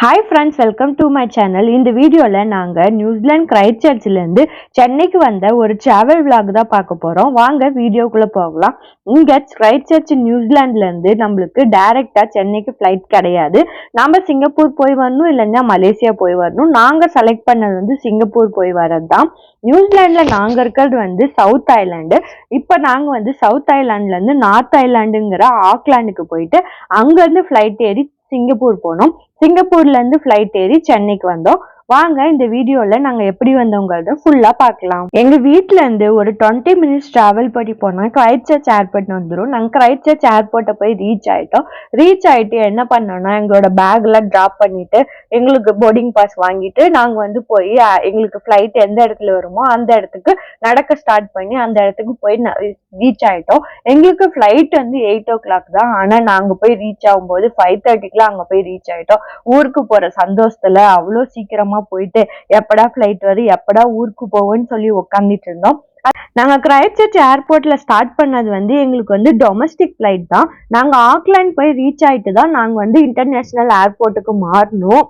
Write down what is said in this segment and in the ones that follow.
Hi friends welcome to my channel இந்த வீடியோவில் நாங்கள் நியூசிலாந்து கிரைட் சர்ச்சிலேருந்து சென்னைக்கு வந்த ஒரு ட்ராவல் விளாக் தான் பார்க்க போகிறோம் வாங்க வீடியோக்குள்ளே போகலாம். இங்கே கிரைட் சர்ச் நியூசிலாந்துலேருந்து நம்மளுக்கு டைரெக்டாக சென்னைக்கு ஃப்ளைட் கிடையாது. நம்ம சிங்கப்பூர் போய் வரணும் இல்லைன்னா மலேசியா போய் வரணும். நாங்கள் செலக்ட் பண்ணது வந்து சிங்கப்பூர் போய் வரது தான் நியூசிலாண்டில் நாங்கள் இருக்கிறது வந்து சவுத் ஐலாண்டு இப்போ நாங்கள் வந்து சவுத் ஐலாண்ட்லேருந்து நார்த் ஐலாண்டுங்கிற ஆக்லாண்டுக்கு போயிட்டு அங்கேருந்து ஃப்ளைட் ஏறி சிங்கப்பூர் போனோம். சிங்கப்பூர்ல இருந்து ஃப்ளைட் ஏறி சென்னைக்கு வந்தோம். வாங்க இந்த வீடியோல நாங்க எப்படி வந்தோங்கிறத ஃபுல்லா பார்க்கலாம். எங்க வீட்ல இருந்து ஒரு டுவெண்ட்டி மினிட்ஸ் டிராவல் பண்ணி போனா கிரைட் சர்ச் ஏர்போர்ட் வந்துடும் நாங்க கிரைட் சர்ச் ஏர்போர்ட்டை போய் ரீச் ஆயிட்டோம். ரீச் ஆயிட்டு என்ன பண்ணோம்னா எங்களோட பேக் ட்ராப் டிராப் பண்ணிட்டு எங்களுக்கு போர்டிங் பாஸ் வாங்கிட்டு நாங்க வந்து போய் எங்களுக்கு ஃப்ளைட் எந்த இடத்துல வருமோ அந்த இடத்துக்கு நடக்க ஸ்டார்ட் பண்ணி அந்த இடத்துக்கு போய் ரீச் ஆயிட்டோம். எங்களுக்கு ஃப்ளைட் வந்து எயிட் ஓ கிளாக் தான். ஆனா நாங்க போய் ரீச் ஆகும்போது ஃபைவ் தேர்ட்டிக்குலாம் அங்க போய் ரீச் ஆயிட்டோம். ஊருக்கு போற சந்தோஷத்துல அவ்வளோ சீக்கிரமா போயிட்டு எப்படா ஃப்ளைட் வரும் எப்படா ஊருக்கு போவோம்னு சொல்லி உட்காந்துட்டு இருந்தோம். நாங்க கிரைட் சர்ச் ஏர்போர்ட்ல ஸ்டார்ட் பண்ணது வந்து எங்களுக்கு வந்து டொமஸ்டிக் ஃப்ளைட் தான். நாங்க ஆக்லாண்ட் போய் ரீச் ஆயிட்டு தான் நாங்க வந்து இன்டர்நேஷனல் ஏர்போர்ட்டுக்கு மாறணும்.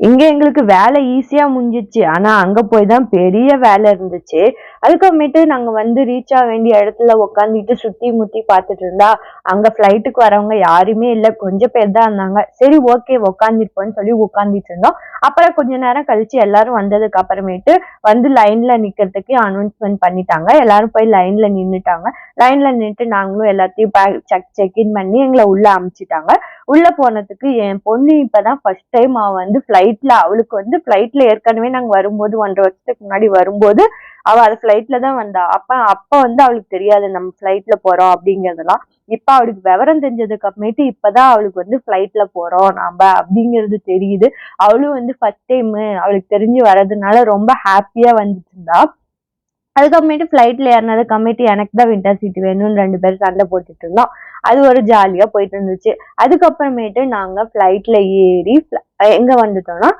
இங்க எங்களுக்கு வேலை ஈஸியா முடிஞ்சிச்சு. ஆனா அங்க போய் தான் பெரிய வேலை இருந்துச்சு. அதுக்கப்புறமேட்டு நாங்க வந்து ரீச் ஆக வேண்டிய இடத்துல உட்காந்துட்டு சுத்தி முத்தி பார்த்துட்டு இருந்தா அங்க ஃப்ளைட்டுக்கு வரவங்க யாருமே இல்ல. கொஞ்சம் பேர் தான் இருந்தாங்க. சரி ஓகே உட்காந்துருப்போம்னு சொல்லி உட்காந்துட்டு இருந்தோம். அப்புறம் கொஞ்ச நேரம் கழிச்சு எல்லாரும் வந்ததுக்கு அப்புறமேட்டு வந்து லைன்ல நிக்கிறதுக்கு அனௌன்ஸ்மெண்ட் பண்ணிட்டாங்க. எல்லாரும் போய் லைன்ல நின்றுட்டாங்க லைன்ல நின்றுட்டு நாங்களும் எல்லாத்தையும் செக் செக்இன் பண்ணி எங்களை உள்ள அமுச்சிட்டாங்க. உள்ள போனதுக்கு என் பொண்ணு இப்பதான் ஃபர்ஸ்ட் டைம் அவ வந்து ஃபிளைட்ல அவளுக்கு வந்து ஃபிளைட்ல ஏற்கனவே நாங்க வரும்போது ஒன்றரை வருஷத்துக்கு முன்னாடி வரும்போது அவ அது ஃபிளைட்ல தான் வந்தா. அப்ப அப்ப வந்து அவளுக்கு தெரியாது நம்ம ஃபிளைட்ல போறோம் அப்படிங்கறதெல்லாம். இப்ப அவளுக்கு விவரம் தெரிஞ்சதுக்கு அப்புறமேட்டு இப்பதான் அவளுக்கு வந்து ஃபிளைட்ல போறோம் நாம அப்படிங்கிறது தெரியுது. அவளும் வந்து ஃபர்ஸ்ட் டைம் அவளுக்கு தெரிஞ்சு வர்றதுனால ரொம்ப ஹாப்பியா வந்துட்டு இருந்தா. அதுக்கப்புறமேட்டு ஃப்ளைட்ல ஏறினது அப்புறமேட்டு எனக்கு தான் விண்டர் சீட் வேணும்னு ரெண்டு பேரும் சண்டை போட்டுட்டு இருந்தோம். அது ஒரு ஜாலியா போயிட்டு இருந்துச்சு. அதுக்கப்புறமேட்டு நாங்க ஃப்ளைட்ல ஏறி fl- எங்க வந்துட்டோம்னா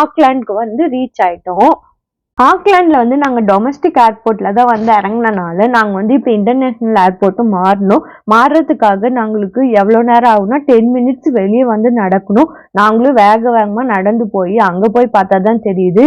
ஆக்லாண்டுக்கு வந்து ரீச் ஆயிட்டோம். ஆக்லாண்ட்ல வந்து நாங்க டொமஸ்டிக் ஏர்போர்ட்ல தான் வந்து இறங்குனனால நாங்க வந்து இப்போ இன்டர்நேஷனல் ஏர்போர்ட்டும் மாறணும். மாறுறதுக்காக நாங்களுக்கு எவ்வளவு நேரம் ஆகும்னா டென் மினிட்ஸ் வெளியே வந்து நடக்கணும். நாங்களும் வேக வேகமா நடந்து போய் அங்க போய் பார்த்தா தான் தெரியுது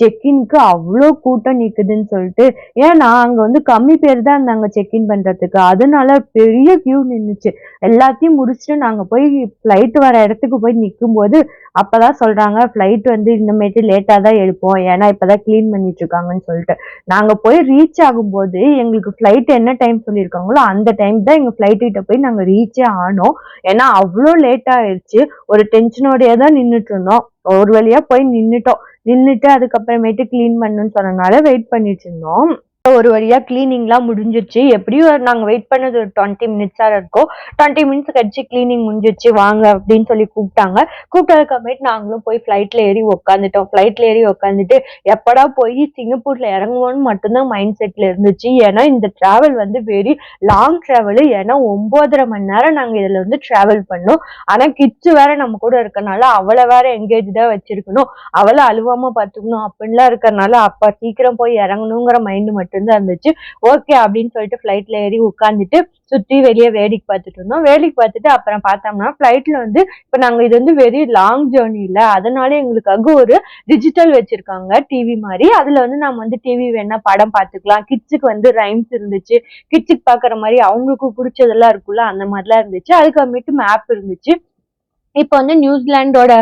செக்இன்க்கு அவ்வளோ கூட்டம் நிற்குதுன்னு சொல்லிட்டு. ஏன்னா அங்கே வந்து கம்மி பேர் தான் இருந்தாங்க செக்இன் பண்ணுறதுக்கு அதனால பெரிய கியூ நின்றுச்சு எல்லாத்தையும் முடிச்சுட்டு நாங்கள் போய் ஃப்ளைட் வர இடத்துக்கு போய் நிற்கும்போது அப்போ தான் சொல்கிறாங்க ஃப்ளைட் வந்து இந்தமேட்டு லேட்டாக தான் எடுப்போம். ஏன்னா இப்போ தான் க்ளீன் பண்ணிட்டுருக்காங்கன்னு சொல்லிட்டு. நாங்கள் போய் ரீச் ஆகும்போது எங்களுக்கு ஃப்ளைட் என்ன டைம் சொல்லியிருக்காங்களோ அந்த டைம் தான் எங்கள் ஃப்ளைட்டு கிட்ட போய் நாங்கள் ரீச்சே ஆனோம். ஏன்னா அவ்வளோ லேட் ஆயிடுச்சு ஒரு டென்ஷனோடயே தான் நின்னுட்டு இருந்தோம் ஒரு வழியா போய் நின்னுட்டோம். நின்னுட்டு அதுக்கப்புறமேட்டு க்ளீன் பண்ணணும்னு சொன்னனால வெயிட் பண்ணிட்டு இருந்தோம். ஒரு வழியா க்ளீனிங்லாம் முடிஞ்சிருச்சு. எப்படியும் நாங்கள் நாங்க வெயிட் பண்ணது ஒரு டுவெண்ட்டி மினிட்ஸா இருக்கும். டுவெண்ட்டி மினிட்ஸ் கழிச்சு கிளீனிங் முடிஞ்சிருச்சு வாங்க அப்படின்னு சொல்லி கூப்பிட்டாங்க. கூப்பிட்டதுக்கப்புறமேட்டு நாங்களும் போய் ஃப்ளைட்டில் ஏறி உட்காந்துட்டோம் ஃப்ளைட்டில் ஏறி உட்காந்துட்டு எப்படா போய் சிங்கப்பூர்ல இறங்குவோம்னு மட்டும்தான் மைண்ட் செட்ல இருந்துச்சு. ஏன்னா இந்த டிராவல் வந்து வெரி லாங் டிராவல் ஏன்னா ஒன்பதரை மணி நேரம் நாங்க இதுல வந்து டிராவல் பண்ணோம். ஆனா கிட்ஸ் வேற நம்ம கூட இருக்கனால அவளை வேற எங்கேஜ்டா வச்சிருக்கணும். அவளை அழுவாம பாத்துக்கணும் அப்படின்லாம் இருக்கறனால அப்பா சீக்கிரம் போய் இறங்கணுங்கிற மைண்ட் மட்டும்தான் இருந்துச்சு. ஓகே அப்படின்னு சொல்லிட்டு ஃப்ளைட்ல ஏறி உட்காந்துட்டு சுற்றி வெளியே வேடிக்கை பார்த்துட்டு இருந்தோம். வேடிக்கை பார்த்துட்டு அப்புறம் பார்த்தோம்னா ஃப்ளைட்ல வந்து இப்போ நாங்கள் இது வந்து வெரி லாங் ஜேர்னி இல்லை. அதனால எங்களுக்காக ஒரு டிஜிட்டல் வச்சிருக்காங்க டிவி மாதிரி. அதுல வந்து நம்ம வந்து டிவி வேணா படம் பார்த்துக்கலாம். கிட்ஸுக்கு வந்து ரைம்ஸ் இருந்துச்சு. கிட்ஸுக்கு பார்க்குற மாதிரி அவங்களுக்கு பிடிச்சதெல்லாம் இருக்குல்ல அந்த மாதிரிலாம் இருந்துச்சு. அதுக்கப்புறமேட்டு மேப் இருந்துச்சு. இப்போ வந்து நியூசிலாண்டோட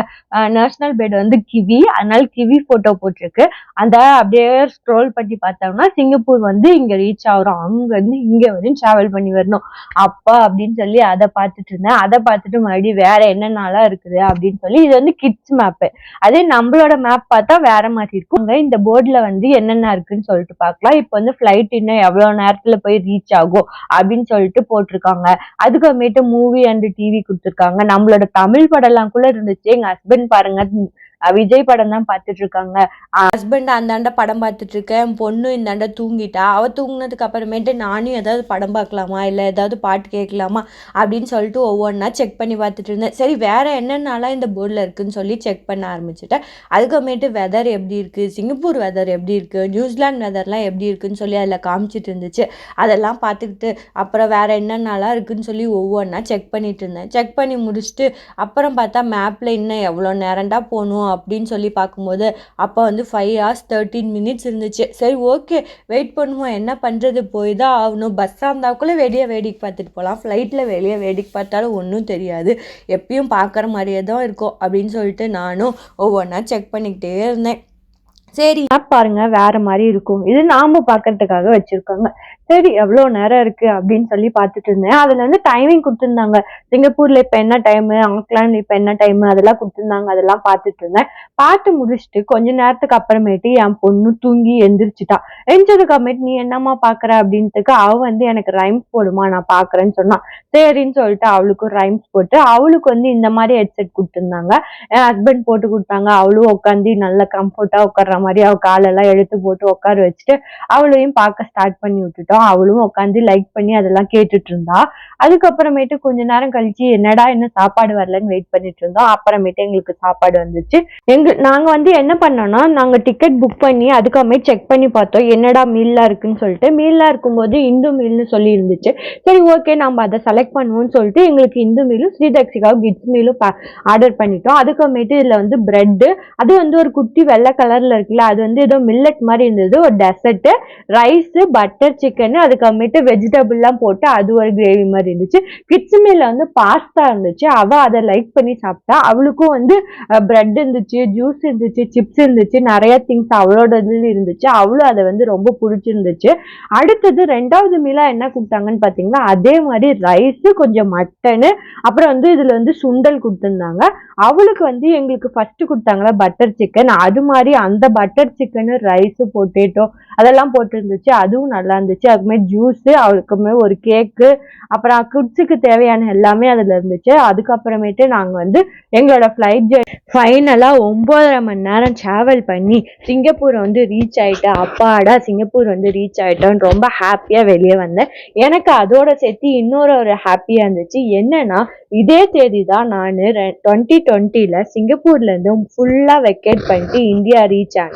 நேஷனல் பேர்டு வந்து கிவி. அதனால கிவி போட்டோ போட்டிருக்கு. அந்த அப்படியே ஸ்க்ரோல் பண்ணி பார்த்தோம்னா சிங்கப்பூர் வந்து இங்க ரீச் ஆகிறோம். அங்க இருந்து இங்க வரையும் டிராவல் பண்ணி வரணும். அப்பா அப்படின்னு சொல்லி அதை பார்த்துட்டு இருந்தேன். அதை பார்த்துட்டு மறுபடியும் வேற என்னென்னலாம் இருக்குது அப்படின்னு சொல்லி இது வந்து கிட்ஸ் மேப்பு அதே நம்மளோட மேப் பார்த்தா வேற மாதிரி இருக்கும். இந்த போர்டில் வந்து என்னென்ன இருக்குன்னு சொல்லிட்டு பார்க்கலாம். இப்போ வந்து ஃப்ளைட் இன்னும் எவ்வளோ நேரத்தில் போய் ரீச் ஆகும் அப்படின்னு சொல்லிட்டு போட்டிருக்காங்க. அதுக்கப்புறமேட்டு மூவி அண்ட் டிவி கொடுத்துருக்காங்க. நம்மளோட தமிழ் படம்லாம் கூட இருந்துச்சு. எங்க ஹஸ்பண்ட் பாருங்க விஜய் படம் தான் பார்த்துட்டு இருக்காங்க ஹஸ்பண்ட் அந்தாண்ட படம் பார்த்துட்டு இருக்கேன் பொண்ணு இந்தாண்ட தூங்கிட்டா. அவள் தூங்கினதுக்கு அப்புறமேட்டு நானும் ஏதாவது படம் பார்க்கலாமா? இல்லை ஏதாவது பாட்டு கேட்கலாமா? அப்படின்னு சொல்லிட்டு ஒவ்வொன்றா செக் பண்ணி பார்த்துட்டு இருந்தேன் சரி வேற என்னென்னலாம் இந்த போர்டில் இருக்குன்னு சொல்லி செக் பண்ண ஆரம்பிச்சிட்டேன். அதுக்கப்புறமேட்டு வெதர் எப்படி இருக்குது சிங்கப்பூர் வெதர் எப்படி இருக்குது நியூசிலாந்து வெதர்லாம் எப்படி இருக்குன்னு சொல்லி அதில் காமிச்சிட்டு இருந்துச்சு அதெல்லாம் பார்த்துக்கிட்டு அப்புறம் வேறு என்னென்னலாம் இருக்குன்னு சொல்லி ஒவ்வொன்றா செக் பண்ணிட்டு இருந்தேன் செக் பண்ணி முடிச்சுட்டு அப்புறம் பார்த்தா மேப்பில் இன்னும் எவ்வளோ நேரம்டா போகணும் அப்படின்னு சொல்லி பார்க்கும்போது அப்போ வந்து ஃபைவ் ஹவர்ஸ் தேர்ட்டீன் மினிட்ஸ் இருந்துச்சு. சரி ஓகே வெயிட் பண்ணுவோம். என்ன பண்ணுறது போய் தான் ஆகணும். பஸ்ஸாக இருந்தாக்குள்ளே வெளியே வேடிக்கை பார்த்துட்டு போகலாம். ஃப்ளைட்டில் வெளியே வேடிக்கை பார்த்தாலும் ஒன்றும் தெரியாது. எப்பயும் பார்க்குற மாதிரியே தான் இருக்கும் அப்படின்னு சொல்லிட்டு நானும் ஒவ்வொன்றா செக் பண்ணிக்கிட்டே இருந்தேன். சரி மேப் பாருங்க வேற மாதிரி இருக்கும். இது நாம பார்க்கறதுக்காக வச்சிருக்காங்க. சரி எவ்வளோ நேரம் இருக்கு அப்படின்னு சொல்லி பார்த்துட்டு இருந்தேன். அதுல வந்து டைமிங் கொடுத்துருந்தாங்க. சிங்கப்பூர்ல இப்ப என்ன டைம் ஆக்லாந்து இப்ப என்ன டைம் அதெல்லாம் கொடுத்துருந்தாங்க அதெல்லாம் பார்த்துட்டு இருந்தேன். பார்த்து முடிச்சுட்டு கொஞ்ச நேரத்துக்கு அப்புறமேட்டு என் பொண்ணு தூங்கி எந்திரிச்சிட்டா. எந்திரிச்சதுக்கு அப்புறமேட்டு நீ என்னம்மா பாக்குற? அப்படின்ட்டுக்கு அவ வந்து எனக்கு ரைம்ஸ் போடுமா நான் பாக்குறேன்னு சொன்னான் சரின்னு சொல்லிட்டு அவளுக்கும் ரைம்ஸ் போட்டு அவளுக்கு வந்து இந்த மாதிரி ஹெட்செட் கொடுத்துருந்தாங்க. என் ஹஸ்பண்ட் போட்டு கொடுத்தாங்க. அவளும் உட்காந்து நல்ல கம்ஃபர்ட்டா உட்கார்ற மாதிரி அவ காலெல்லாம் எடுத்து போட்டு உட்கார வச்சுட்டு அவளையும் பார்க்க ஸ்டார்ட் பண்ணி விட்டுட்டோம். அவளும் உட்காந்து லைக் பண்ணி அதெல்லாம் கேட்டுட்டு இருந்தா. அதுக்கப்புறமேட்டு கொஞ்ச நேரம் கழிச்சு என்னடா இன்னும் சாப்பாடு வரலன்னு வெயிட் பண்ணிட்டு இருந்தோம். அப்புறமேட்டு எங்களுக்கு சாப்பாடு வந்துச்சு. எங்க நாங்க வந்து என்ன பண்ணோம்னா நாங்க டிக்கெட் புக் பண்ணி அதுக்கப்புறமே செக் பண்ணி பார்த்தோம். என்னடா மீல்லாம் இருக்குன்னு சொல்லிட்டு மீல்லாம் இருக்கும்போது இந்து மீல்னு சொல்லி இருந்துச்சு. சரி ஓகே நம்ம அதை செலக்ட் பண்ணுவோம்னு சொல்லிட்டு எங்களுக்கு இந்து மீலும் ஸ்ரீதக்ஷிகாவும் கிட்ஸ் மீலும் ஆர்டர் பண்ணிட்டோம். அதுக்கப்புறமேட்டு இதுல வந்து பிரெட் அது வந்து ஒரு குட்டி வெள்ளை கலர்ல இருக்குல்ல அது வந்து ஏதோ மில்லட் மாதிரி இருந்தது ஒரு டெசர்ட் ரைஸ் பட்டர் சிக்கன் அதுக்கப்புறமேட்டு வெஜிடபிள்லாம் போட்டு அது ஒரு கிரேவி மாதிரி இருந்துச்சு. கிட்ஸ் மீல்ல வந்து பாஸ்தா இருந்துச்சு. அவ அதை லைக் பண்ணி சாப்பிட்டா. அவளுக்கும் வந்து பிரெட் இருந்துச்சு ஜூஸ் இருந்துச்சு சிப்ஸ் இருந்துச்சு நிறைய திங்ஸ் அவளோட இதுல இருந்துச்சு. அவளும் அதை வந்து ரொம்ப பிடிச்சிருந்துச்சு. அடுத்தது ரெண்டாவது மீலா என்ன கொடுத்தாங்கன்னு பாத்தீங்கன்னா அதே மாதிரி ரைஸ் கொஞ்சம் மட்டனு அப்புறம் வந்து இதுல வந்து சுண்டல் கொடுத்துருந்தாங்க. அவளுக்கு வந்து எங்களுக்கு ஃபர்ஸ்ட் கொடுத்தாங்களா பட்டர் சிக்கன் அது மாதிரி அந்த பட்டர் சிக்கனு ரைஸு பொட்டேட்டோ அதெல்லாம் போட்டிருந்துச்சு. அதுவும் நல்லா இருந்துச்சு அதுக்குமே ஜூஸு அதுக்குமே ஒரு கேக்கு அப்புறம் குட்ஸுக்கு தேவையான எல்லாமே அதில் இருந்துச்சு. அதுக்கப்புறமேட்டு நாங்கள் வந்து எங்களோட ஃப்ளைட் ஃபைனலாக ஒம்போதரை மணி நேரம் ட்ராவல் பண்ணி சிங்கப்பூர் வந்து ரீச் ஆகிட்டேன் அப்பாடா சிங்கப்பூர் வந்து ரீச் ஆயிட்டோன்னு ரொம்ப ஹாப்பியாக வெளியே வந்தேன். எனக்கு அதோட சேர்த்து இன்னொரு ஒரு ஹாப்பியாக இருந்துச்சு. என்னன்னா இதே தேதி தான் நான் டுவெண்ட்டி டுவெண்ட்டியில் சிங்கப்பூர்லேருந்து ஃபுல்லாக வெக்கேட் பண்ணிட்டு இந்தியா ரீச் ஆனேன்.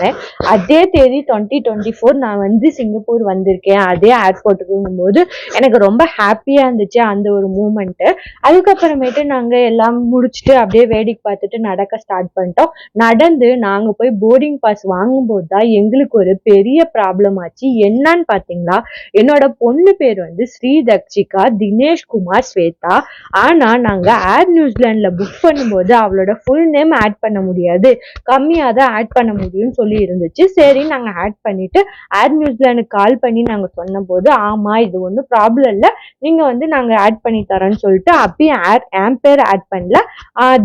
அதே தேதி டுவெண்ட்டி டுவெண்ட்டி ஃபோர் நான் வந்து சிங்கப்பூர் வந்திருக்கேன். அதே ஏர்போர்ட்டுக்குங்கும் போது எனக்கு ரொம்ப ஹாப்பியாக இருந்துச்சு அந்த ஒரு மூமெண்ட்டு அதுக்கப்புறமேட்டு நாங்கள் எல்லாம் முடிச்சுட்டு அப்படியே வேடிக்கை பார்த்துட்டு நடக்க ஸ்டார்ட் பண்ணிட்டோம். நடந்து நாங்கள் போய் போர்டிங் பாஸ் வாங்கும்போது தான் எங்களுக்கு ஒரு பெரிய ப்ராப்ளம் ஆச்சு. என்னன்னு பார்த்தீங்களா? என்னோட பொண்ணு பேர் வந்து ஸ்ரீ தக்ஷிகா தினேஷ் தினேஷ்குமார் ஸ்வேதா. ஆனால் நாங்கள் ஏர் நியூசிலாண்டில் புக் பண்ணும்போது அவளோட ஃபுல் நேம் ஆட் பண்ண முடியாது. கம்மியாக தான் ஆட் பண்ண முடியும்னு சொல்லி இருந்துச்சு. சரி நாங்கள் ஆட் பண்ணிட்டு ஏர் நியூசிலாண்டுக்கு கால் பண்ணி நாங்கள் சொன்னபோது ஆமாம் இது ஒன்றும் ப்ராப்ளம் இல்லை. நீங்கள் வந்து நாங்கள் ஆட் பண்ணி தரோன்னு சொல்லிட்டு அப்பயும் ஏர் என் பேர் ஆட் பண்ணல.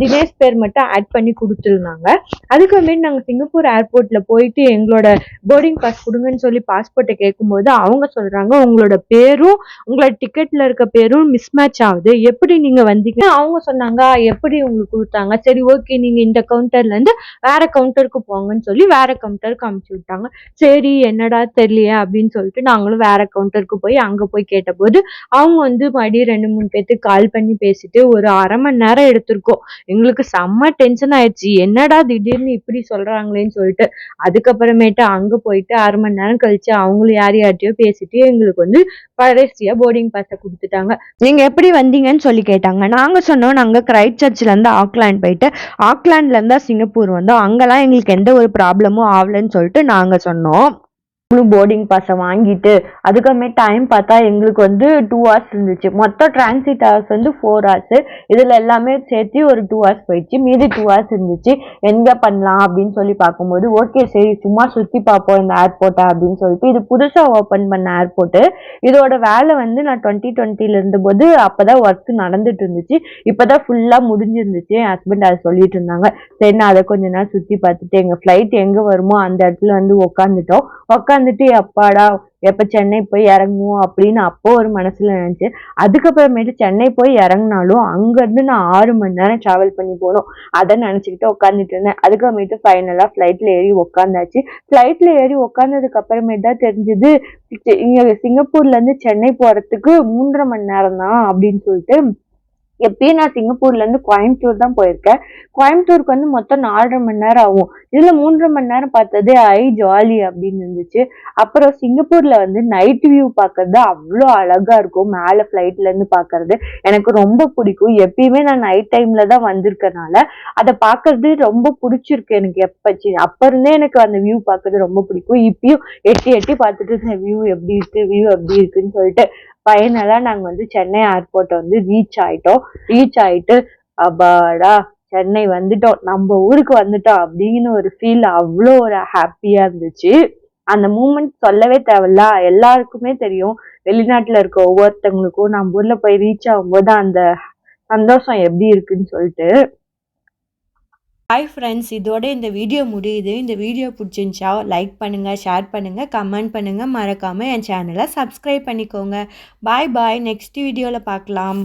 தினேஷ் பேர் மட்டும் ஆட் பண்ணி கொடுத்துருந்தாங்க. அதுக்கப்புறமேட்டு நாங்கள் சிங்கப்பூர் ஏர்போர்ட்டில் போயிட்டு எங்களோட போர்டிங் பாஸ் கொடுங்கன்னு சொல்லி பாஸ்போர்ட்டை கேட்கும்போது அவங்க சொல்கிறாங்க உங்களோட பேரும் உங்களோட டிக்கெட்டில் இருக்க பேரும் மிஸ்மேட்ச் ஆகுது. எப்படி நீங்கள் வந்தீங்க? அவங்க சொன்னாங்க எப்படி உங்களுக்கு கொடுத்தாங்க? சரி ஓகே நீங்கள் இந்த கவுண்டர்ல இருந்து வேற கவுண்டருக்கு போங்கன்னு சொல்லி வேற கவுண்டருக்கு அமுச்சு விட்டாங்க. சரி என்னடா தெரியலையே அப்படின்னு சொல்லிட்டு நாங்களும் வேற கவுண்டருக்கு போய் அங்க போய் கேட்டபோது அவங்க வந்து மறுபடியும் ரெண்டு மூணு பேர்த்துக்கு கால் பண்ணி பேசிட்டு ஒரு அரை மணி நேரம் எடுத்திருக்கோம். எங்களுக்கு செம்ம டென்ஷன் ஆயிடுச்சு. என்னடா திடீர்னு இப்படி சொல்றாங்களேன்னு சொல்லிட்டு அதுக்கப்புறமேட்டு அங்க போயிட்டு அரை மணி நேரம் கழிச்சு அவங்களும் யார் யார்ட்டையோ பேசிட்டு எங்களுக்கு வந்து கடைசியா போர்டிங் பாஸை கொடுத்துட்டாங்க. நீங்க எப்படி வந்தீங்கன்னு சொல்லி கேட்டாங்க. நாங்க சொன்னோம் நாங்க கிரைட் சர்ச்ல இருந்து ஆக்லாண்ட் போயிட்டு ஆக்லாண்ட்ல இருந்தா சிங்கப்பூர் வந்தோம். அங்கெல்லாம் எங்களுக்கு எந்த ஒரு ப்ராப்ளமும் ஆகலைன்னு சொல்லிட்டு நாங்க சொன்னோம். போர்டிங் பாஸை வாங்கிட்டு அதுக்கப்புறமே டைம் பார்த்தா எங்களுக்கு வந்து டூ ஹவர்ஸ் இருந்துச்சு. மொத்தம் டிரான்சிட் ஹவர்ஸ் வந்து ஃபோர் ஹவர்ஸ் இதில் எல்லாமே சேர்த்து ஒரு டூ ஹவர்ஸ் போயிடுச்சு. மீதி டூ ஹவர்ஸ் இருந்துச்சு. எங்கே பண்ணலாம் அப்படின்னு சொல்லி பார்க்கும்போது ஓகே சரி சும்மா சுற்றி பார்ப்போம் இந்த ஏர்போர்ட்டை அப்படின்னு சொல்லிட்டு இது புதுசாக ஓப்பன் பண்ண ஏர்போர்ட்டு இதோட வேலை வந்து நான் டுவெண்ட்டி டுவெண்ட்டில இருந்தபோது அப்போ தான் ஒர்க் நடந்துட்டு இருந்துச்சு. இப்போ தான் ஃபுல்லாக முடிஞ்சிருந்துச்சு. என் ஹஸ்பண்ட் அதை சொல்லிட்டு இருந்தாங்க. சரி நான் அதை கொஞ்ச நேரம் சுற்றி பார்த்துட்டு எங்கள் ஃப்ளைட் எங்கே வருமோ அந்த இடத்துல வந்து உட்காந்துட்டோம் உட்காந்து உட்காந்துட்டு அப்பாடா எப்ப சென்னை போய் இறங்குவோம்? அப்படின்னு அப்போ ஒரு மனசுல நினைச்சு அதுக்கப்புறமேட்டு சென்னை போய் இறங்குனாலும் அங்க இருந்து நான் ஆறு மணி நேரம் டிராவல் பண்ணி போகணும். அதை நினைச்சுக்கிட்டு உட்காந்துட்டு இருந்தேன். அதுக்கப்புறமேட்டு ஃபைனலா ஃபிளைட்ல ஏறி உட்காந்தாச்சு ஃபிளைட்ல ஏறி உட்காந்ததுக்கு அப்புறமேட்டு தான் தெரிஞ்சது இங்க சிங்கப்பூர்ல இருந்து சென்னை போறதுக்கு மூன்றரை மணி நேரம் தான் அப்படின்னு சொல்லிட்டு எப்பயும் நான் சிங்கப்பூர்ல இருந்து கோயம்புத்தூர் தான் போயிருக்கேன். கோயம்புத்தூருக்கு வந்து மொத்தம் நாலரை மணி நேரம் ஆகும். இதுல மூன்றரை மணி நேரம் பார்த்தது ஐ ஜாலி அப்படின்னு இருந்துச்சு. அப்புறம் சிங்கப்பூர்ல வந்து நைட் வியூ பார்க்கறது அவ்வளோ அழகா இருக்கும். மேல ஃபிளைட்ல இருந்து பார்க்கறது எனக்கு ரொம்ப பிடிக்கும். எப்பயுமே நான் நைட் டைம்ல தான் வந்திருக்கனால அதை பார்க்கறது ரொம்ப பிடிச்சிருக்கு எனக்கு எப்ப சி- அப்ப இருந்தே எனக்கு அந்த வியூ பார்க்கறது ரொம்ப பிடிக்கும். இப்பயும் எட்டி எட்டி பார்த்துட்டு இருந்தேன். வியூ எப்படி இருக்கு? வியூ எப்படி இருக்குன்னு சொல்லிட்டு ஃபைனலாக நாங்கள் வந்து சென்னை ஏர்போர்ட் வந்து ரீச் ஆயிட்டோம். ரீச் ஆயிட்டு அப்பாடா சென்னை வந்துட்டோம். நம்ம ஊருக்கு வந்துட்டோம் அப்படின்னு ஒரு ஃபீல் அவ்வளோ ஒரு ஹாப்பியாக இருந்துச்சு. அந்த மூமெண்ட் சொல்லவே தேவையில்ல. எல்லாருக்குமே தெரியும். வெளிநாட்டில் இருக்க ஒவ்வொருத்தவங்களுக்கும் நம்ம ஊரில் போய் ரீச் ஆகும்போது அந்த சந்தோஷம் எப்படி இருக்குன்னு சொல்லிட்டு. ஹாய் ஃப்ரெண்ட்ஸ் இதோட இந்த வீடியோ முடியுது. இந்த வீடியோ பிடிச்சிருந்துச்சா லைக் பண்ணுங்கள் ஷேர் பண்ணுங்கள் கமெண்ட் பண்ணுங்கள் மறக்காமல் என் சேனலை சப்ஸ்கிரைப் பண்ணிக்கோங்க. பாய் பாய் நெக்ஸ்ட் வீடியோவில் பார்க்கலாம்.